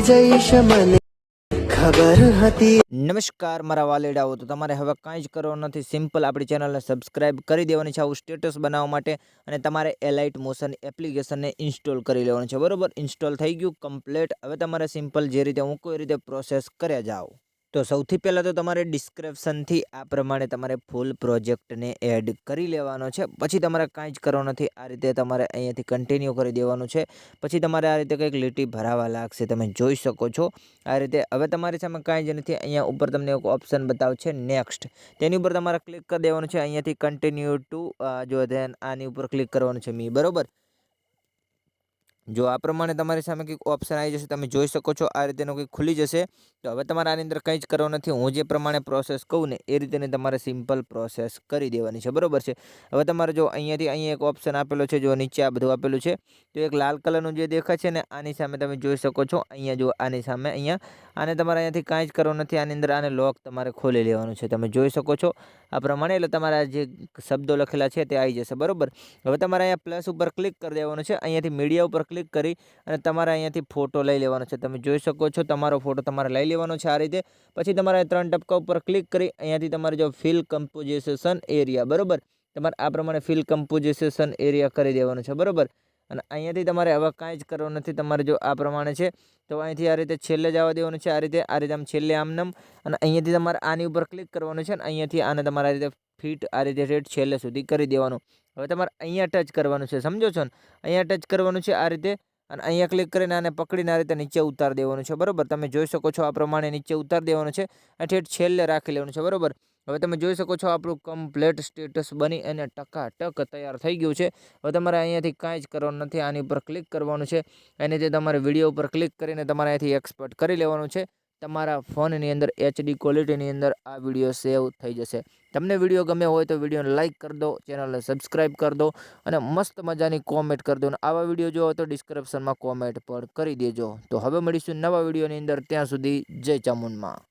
જઈશ મને નમસ્કાર, મારા વાલેડાઓ. તો તમારે હવે કાંઈ જ કરવાનું નથી. સિમ્પલ આપણી ચેનલને સબસ્ક્રાઇબ કરી દેવાની છે, આવું સ્ટેટસ બનાવવા માટે. અને તમારે એલાઇટ મોશન એપ્લિકેશનને ઇન્સ્ટોલ કરી લેવાનું છે. બરોબર? ઇન્સ્ટોલ થઈ ગયું, કમ્પ્લીટ. હવે તમારે સિમ્પલ જે રીતે હું કોઈ રીતે પ્રોસેસ કર્યા જાઓ. તો સૌથી પહેલાં તો તમારે ડિસ્ક્રિપ્શનથી આ પ્રમાણે તમારે ફૂલ પ્રોજેક્ટને એડ કરી લેવાનો છે. પછી તમારે કાંઈ જ કરવાનું નથી. આ રીતે તમારે અહીંયાથી કન્ટિન્યુ કરી દેવાનું છે. પછી તમારે આ રીતે કંઈક લીટી ભરાવા લાગશે, તમે જોઈ શકો છો. આ રીતે હવે તમારી સામે કાંઈ જ નથી. અહીંયા ઉપર તમને એક ઓપ્શન બતાવશે નેક્સ્ટ તેની ઉપર તમારે ક્લિક કરી દેવાનું છે. અહીંયાથી કન્ટિન્યુ ટુ જો ધેન આની ઉપર ક્લિક કરવાનું છે મી, બરોબર? જો આ પ્રમાણે તમારી સામે કંઈક ઓપ્શન આવી જશે, તમે જોઈ શકો છો, આ રીતેનું કંઈક ખુલી જશે. તો હવે તમારે આની અંદર કંઈ જ કરવાનું નથી. હું જે પ્રમાણે પ્રોસેસ કહું ને, એ રીતેની તમારે સિમ્પલ પ્રોસેસ કરી દેવાની છે. બરોબર છે? હવે તમારે જો અહીંયાથી અહીંયા એક ઓપ્શન આપેલો છે, જો નીચે આ બધું આપેલું છે, તો એક લાલ કલરનું જે દેખાય છે ને, આની સામે તમે જોઈ શકો છો. અહીંયા જો આની સામે અહીંયા, આને તમારે અહીંયાથી કાંઈ જ કરવાનું નથી. આની અંદર આને લોક તમારે ખોલી લેવાનું છે. તમે જોઈ શકો છો આ પ્રમાણે, એટલે તમારા જે શબ્દો લખેલા છે તે આવી જશે. બરોબર? હવે તમારે અહીંયા પ્લસ ઉપર ક્લિક કરી દેવાનું છે. અહીંયાથી મીડિયા ઉપર ક્લિક કરી અને તમારે અહીંયાથી ફોટો લઈ લેવાનો છે. તમે જોઈ શકો છો, તમારો ફોટો તમારે લઈ લેવાનો છે આ રીતે. પછી તમારે ત્રણ ટપકા ઉપર ક્લિક કરી, અહીંયાથી તમારે જો ફિલ કમ્પોઝિશન એરિયા બરાબર? તમારે આ પ્રમાણે ફિલ કમ્પોઝિશન એરિયા કરી દેવાનું છે, બરાબર? અને અહીંયાથી તમારે હવે કાંઈ જ કરવાનું નથી, તમારે જો આ પ્રમાણે છે, તો અહીંથી આ રીતે છેલ્લે જવા દેવાનું છે આ રીતે. આ રીતે આમ છેલ્લે આમનામ અને અહીંયાથી તમારે આની ઉપર ક્લિક કરવાનું છે અને અહીંયાથી આને તમારે આ રીતે ફિટ આ રીતે રેટ છેલ્લે સુધી કરી દેવાનું. હવે તમારે અહીંયા ટચ કરવાનું છે, સમજો છો ને? અહીંયા ટચ કરવાનું છે આ રીતે અને અહીંયા ક્લિક કરીને આને પકડીને આ રીતે નીચે ઉતાર દેવાનું છે, બરાબર? તમે જોઈ શકો છો આ પ્રમાણે નીચે ઉતાર દેવાનું છે અને છેલ્લે રાખી લેવાનું છે, બરાબર? હવે તમે જોઈ શકો છો આપણું કમ્પ્લેટ સ્ટેટસ બની અને ટકાટક તૈયાર થઈ ગયું છે. હવે તમારે અહીંયાથી કાંઈ જ કરવાનું નથી, આની ઉપર ક્લિક કરવાનું છે. એનાથી તમારે વીડિયો ઉપર ક્લિક કરીને તમારે અહીંયાથી એક્સપોર્ટ કરી લેવાનું છે. તમારા ફોનની અંદર એચડી ક્વોલિટીની અંદર આ વીડિયો સેવ થઈ જશે. તમને વીડિયો ગમે હોય તો વિડીયોને લાઇક કરી દો ચેનલને સબસ્ક્રાઈબ કરી દો અને મસ્ત મજાની કોમેન્ટ કરી દો અને આવા વીડિયો જોવો તો ડિસ્ક્રિપ્શનમાં કોમેન્ટ પણ કરી દેજો. તો હવે મળીશું નવા વિડીયોની અંદર. ત્યાં સુધી જય ચામુંડમાં.